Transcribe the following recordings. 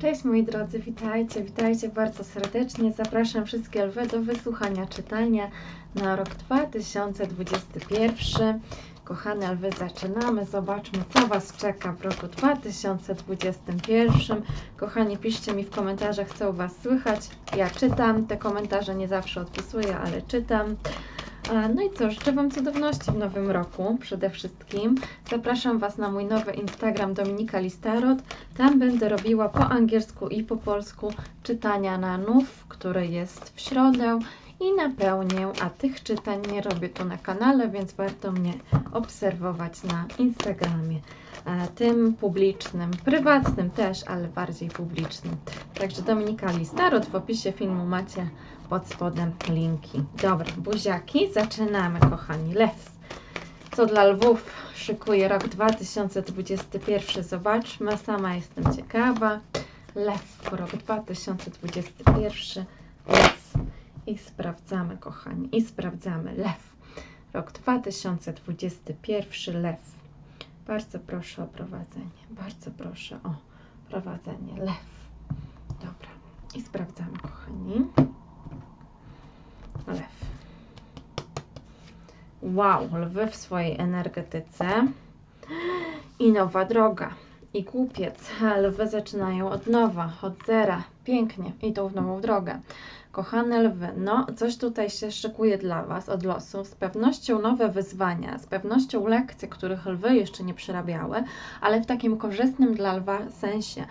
Cześć moi drodzy, witajcie, witajcie bardzo serdecznie. Zapraszam wszystkie lwy do wysłuchania czytania na rok 2021. Kochane lwy, zaczynamy. Zobaczmy, co Was czeka w roku 2021. Kochani, piszcie mi w komentarzach, co u Was słychać. Ja czytam, te komentarze nie zawsze odpisuję, ale czytam. No i co, życzę Wam cudowności w nowym roku przede wszystkim. Zapraszam Was na mój nowy Instagram Dominika Listarot. Tam będę robiła po angielsku i po polsku czytania na nów, który jest w środę i napełnię, a tych czytań nie robię tu na kanale, więc warto mnie obserwować na Instagramie. E, Tym publicznym, prywatnym też, ale bardziej publicznym. Także Dominika Listarot w opisie filmu macie pod spodem linki. Dobra, buziaki, zaczynamy kochani. Lew. Co dla lwów szykuje rok 2021? Zobaczmy, sama jestem ciekawa. Lew, rok 2021. Lew. I sprawdzamy, kochani, i sprawdzamy. Lew. Rok 2021. Lew. Bardzo proszę o prowadzenie. Bardzo proszę o prowadzenie. Lew. Dobra. I sprawdzamy, kochani. Lew. Wow, lwy w swojej energetyce. I nowa droga. I głupiec. Lwy zaczynają od nowa, od zera. Pięknie. Idą w nową drogę. Kochane lwy, no coś tutaj się szykuje dla Was od losu. Z pewnością nowe wyzwania, z pewnością lekcje, których lwy jeszcze nie przerabiały, ale w takim korzystnym dla lwa sensie.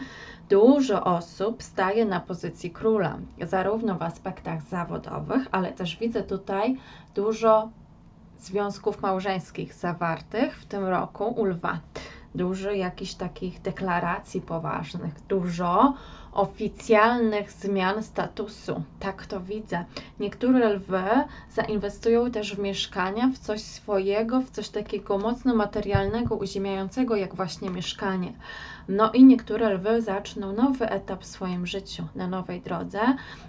Dużo osób staje na pozycji króla, zarówno w aspektach zawodowych, ale też widzę tutaj dużo związków małżeńskich zawartych w tym roku u lwa. Dużo jakichś takich deklaracji poważnych, dużo oficjalnych zmian statusu. Tak to widzę. Niektóre lwy zainwestują też w mieszkania, w coś swojego, w coś takiego mocno materialnego, uziemiającego, jak właśnie mieszkanie. No i niektóre lwy zaczną nowy etap w swoim życiu, na nowej drodze.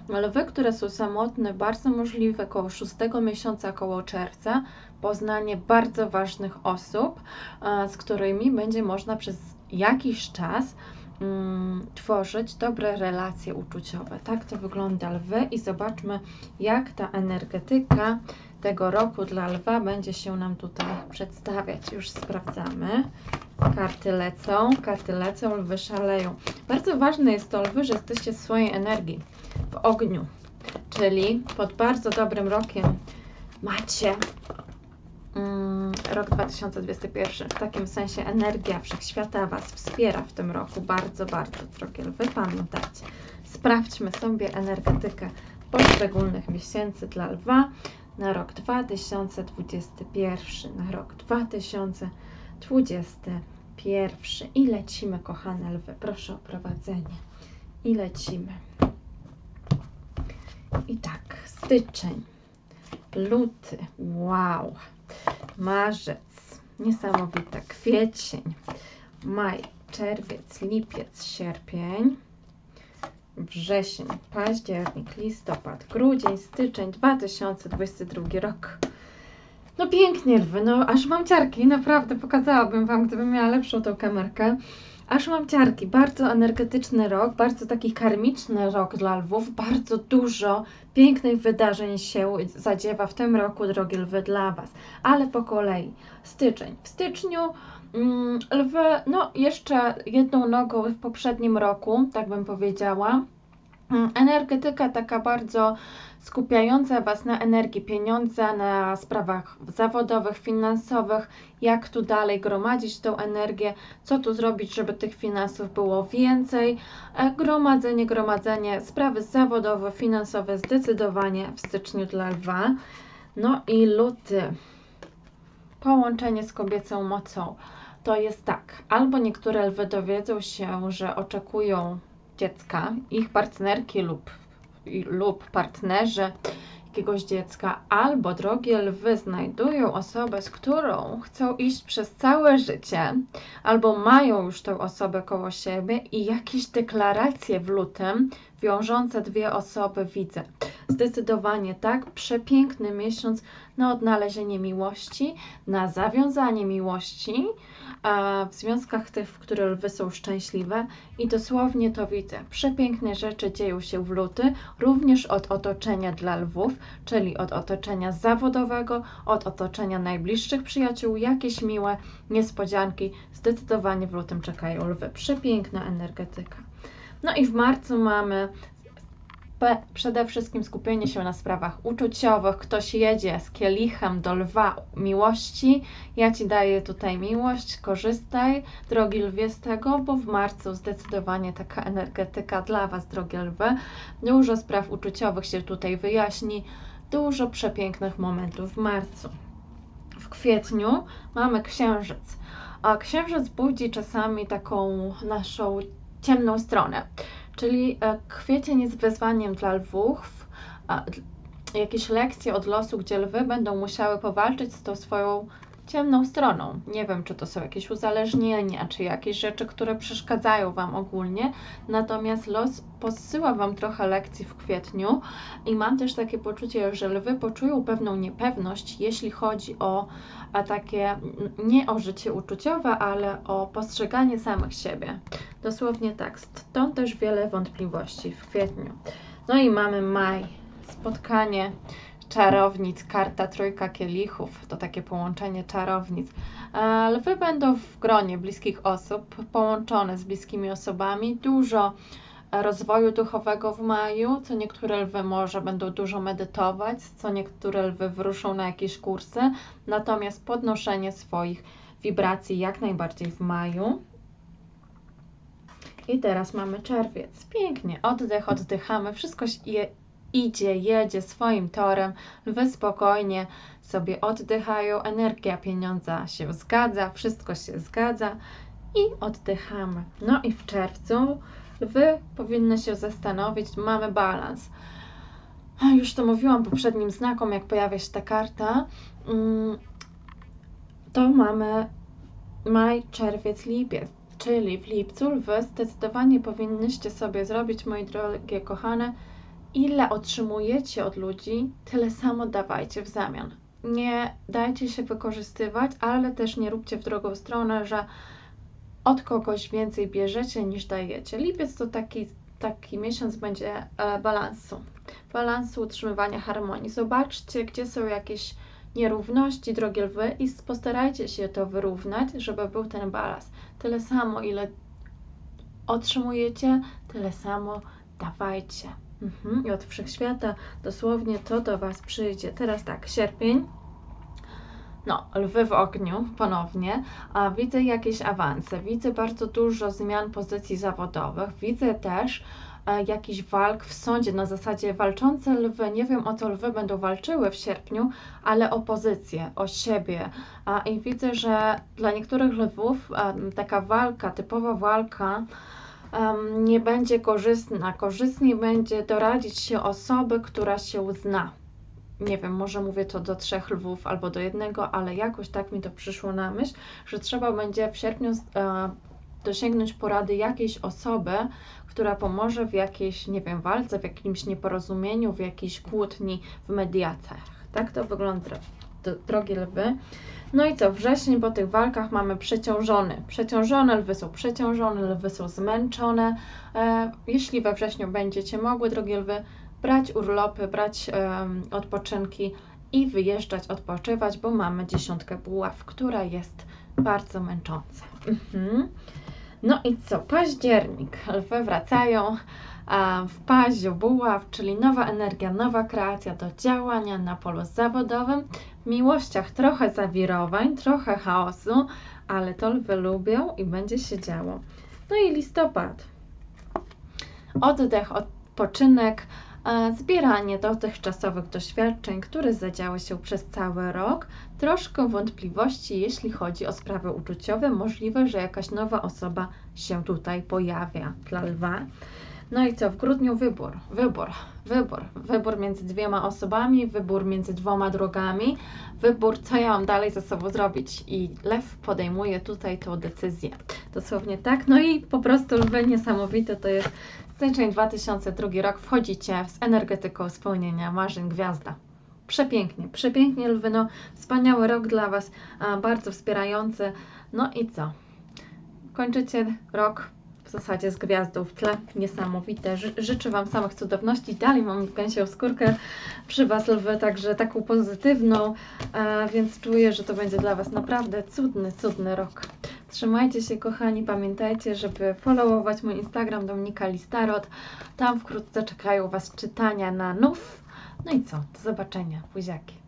Lwy, które są samotne, bardzo możliwe koło szóstego miesiąca, koło czerwca, poznanie bardzo ważnych osób, e, z którymi będzie można przez jakiś czas mm, tworzyć dobre relacje uczuciowe. Tak to wygląda lwy i zobaczmy, jak ta energetyka tego roku dla lwa będzie się nam tutaj przedstawiać. Już sprawdzamy. Karty lecą, karty lecą, lwy szaleją. Bardzo ważne jest to, lwy, że jesteście w swojej energii, w ogniu, czyli pod bardzo dobrym rokiem macie rok 2021. W takim sensie energia wszechświata Was wspiera w tym roku bardzo, bardzo, drogie lwy. Pamiętajcie, sprawdźmy sobie energetykę poszczególnych miesięcy dla lwa na rok 2021, na rok 2021 i lecimy, kochane lwy. Proszę o prowadzenie. I lecimy. I tak, styczeń, luty, wow, marzec, niesamowite, kwiecień, maj, czerwiec, lipiec, sierpień, wrzesień, październik, listopad, grudzień, styczeń 2022 rok. No pięknie lwy, no aż mam ciarki, naprawdę pokazałabym Wam, gdybym miała lepszą tą kamerkę. Aż mam ciarki, bardzo energetyczny rok, bardzo taki karmiczny rok dla lwów, bardzo dużo pięknych wydarzeń się zadziewa w tym roku, drogie lwy, dla Was. Ale po kolei, styczeń. W styczniu mm, lwy, no jeszcze jedną nogą w poprzednim roku, tak bym powiedziała. Mm, Energetyka taka bardzo skupiająca Was na energii pieniądza, na sprawach zawodowych, finansowych, jak tu dalej gromadzić tą energię, co tu zrobić, żeby tych finansów było więcej. E, Gromadzenie, gromadzenie, sprawy zawodowe, finansowe zdecydowanie w styczniu dla Lwa. No i luty. Połączenie z kobiecą mocą. To jest tak, albo niektóre lwy dowiedzą się, że oczekują dziecka, ich partnerki lub, lub partnerzy jakiegoś dziecka, albo drogie lwy znajdują osobę, z którą chcą iść przez całe życie, albo mają już tą osobę koło siebie i jakieś deklaracje w lutym wiążące dwie osoby widzę. Zdecydowanie tak, przepiękny miesiąc na odnalezienie miłości, na zawiązanie miłości, a w związkach tych, w których lwy są szczęśliwe i dosłownie to widzę. Przepiękne rzeczy dzieją się w luty, również od otoczenia dla lwów, czyli od otoczenia zawodowego, od otoczenia najbliższych przyjaciół, jakieś miłe niespodzianki zdecydowanie w lutym czekają lwy. Przepiękna energetyka. No i w marcu mamy przede wszystkim skupienie się na sprawach uczuciowych. Ktoś jedzie z kielichem do lwa miłości. Ja Ci daję tutaj miłość, korzystaj, drogi lwie, z tego, bo w marcu zdecydowanie taka energetyka dla Was, drogie lwy. Dużo spraw uczuciowych się tutaj wyjaśni, dużo przepięknych momentów w marcu. W kwietniu mamy księżyc. A księżyc budzi czasami taką naszą ciemną stronę. Czyli e, kwiecień jest wyzwaniem dla lwów, jakieś lekcje od losu, gdzie lwy będą musiały powalczyć z tą swoją ciemną stroną. Nie wiem, czy to są jakieś uzależnienia, czy jakieś rzeczy, które przeszkadzają Wam ogólnie, natomiast los posyła Wam trochę lekcji w kwietniu i mam też takie poczucie, że lwy poczują pewną niepewność, jeśli chodzi o takie nie o życie uczuciowe, ale o postrzeganie samych siebie. Dosłownie tak, stąd też wiele wątpliwości w kwietniu. No i mamy maj, spotkanie czarownic, karta trójka kielichów, to takie połączenie czarownic. Lwy będą w gronie bliskich osób, połączone z bliskimi osobami, dużo rozwoju duchowego w maju, co niektóre lwy może będą dużo medytować, co niektóre lwy wyruszą na jakieś kursy, natomiast podnoszenie swoich wibracji jak najbardziej w maju. I teraz mamy czerwiec. Pięknie, oddech, oddychamy, wszystko je, idzie, jedzie swoim torem, lwy spokojnie sobie oddychają, energia pieniądza się zgadza, wszystko się zgadza i oddychamy. No i w czerwcu Wy powinny się zastanowić, mamy balans. Już to mówiłam poprzednim znakom, jak pojawia się ta karta. Mm, to mamy maj, czerwiec, lipiec. Czyli w lipcu Wy zdecydowanie powinnyście sobie zrobić, moi drogie kochane, ile otrzymujecie od ludzi, tyle samo dawajcie w zamian. Nie dajcie się wykorzystywać, ale też nie róbcie w drugą stronę, że od kogoś więcej bierzecie niż dajecie. Lipiec to taki, taki miesiąc będzie e, balansu, balansu utrzymywania harmonii. Zobaczcie, gdzie są jakieś nierówności, drogie lwy i postarajcie się to wyrównać, żeby był ten balans. Tyle samo, ile otrzymujecie, tyle samo dawajcie. Mhm. I od wszechświata dosłownie to do Was przyjdzie. Teraz tak, sierpień no, lwy w ogniu ponownie, a widzę jakieś awanse, widzę bardzo dużo zmian pozycji zawodowych, widzę też e, jakiś walk w sądzie na zasadzie walczące lwy, nie wiem o co lwy będą walczyły w sierpniu, ale o pozycję, o siebie. I widzę, że dla niektórych lwów e, taka walka, typowa walka, nie będzie korzystna. Korzystniej będzie doradzić się osoby, która się zna nie wiem, może mówię to do trzech lwów albo do jednego, ale jakoś tak mi to przyszło na myśl, że trzeba będzie w sierpniu e, dosięgnąć porady jakiejś osoby, która pomoże w jakiejś, nie wiem, walce, w jakimś nieporozumieniu, w jakiejś kłótni, w mediacjach. Tak to wygląda, drogie lwy. No i co, wrzesień po tych walkach mamy przeciążony. Przeciążone lwy są przeciążone, lwy są zmęczone. E, jeśli we wrześniu będziecie mogły, drogie lwy, brać urlopy, brać um, odpoczynki i wyjeżdżać, odpoczywać, bo mamy dziesiątkę buław, która jest bardzo męcząca. Mhm. No i co? Październik. Lwy wracają w paździu buław, czyli nowa energia, nowa kreacja do działania na polu zawodowym. W miłościach trochę zawirowań, trochę chaosu, ale to lwy lubią i będzie się działo. No i listopad. Oddech, odpoczynek, zbieranie dotychczasowych doświadczeń, które zadziały się przez cały rok, troszkę wątpliwości, jeśli chodzi o sprawy uczuciowe. Możliwe, że jakaś nowa osoba się tutaj pojawia dla lwa. No i co, w grudniu wybór, wybór, wybór, wybór między dwiema osobami, wybór między dwoma drogami, wybór, co ja mam dalej ze sobą zrobić. I lew podejmuje tutaj tą decyzję. Dosłownie tak. No i po prostu lwy niesamowite to jest styczeń 2002 rok. Wchodzicie z energetyką spełnienia marzeń gwiazda. Przepięknie, przepięknie lwy, no wspaniały rok dla Was, bardzo wspierający No i co? Kończycie rok w zasadzie z gwiazdą w tle. Niesamowite. Ży- życzę Wam samych cudowności. Dalej mam gęsią skórkę przy Was lwy, także taką pozytywną, e, więc czuję, że to będzie dla Was naprawdę cudny, cudny rok. Trzymajcie się kochani, pamiętajcie, żeby followować mój Instagram Dominika Listarot. Tam wkrótce czekają Was czytania na nów. No i co? Do zobaczenia. Buziaki.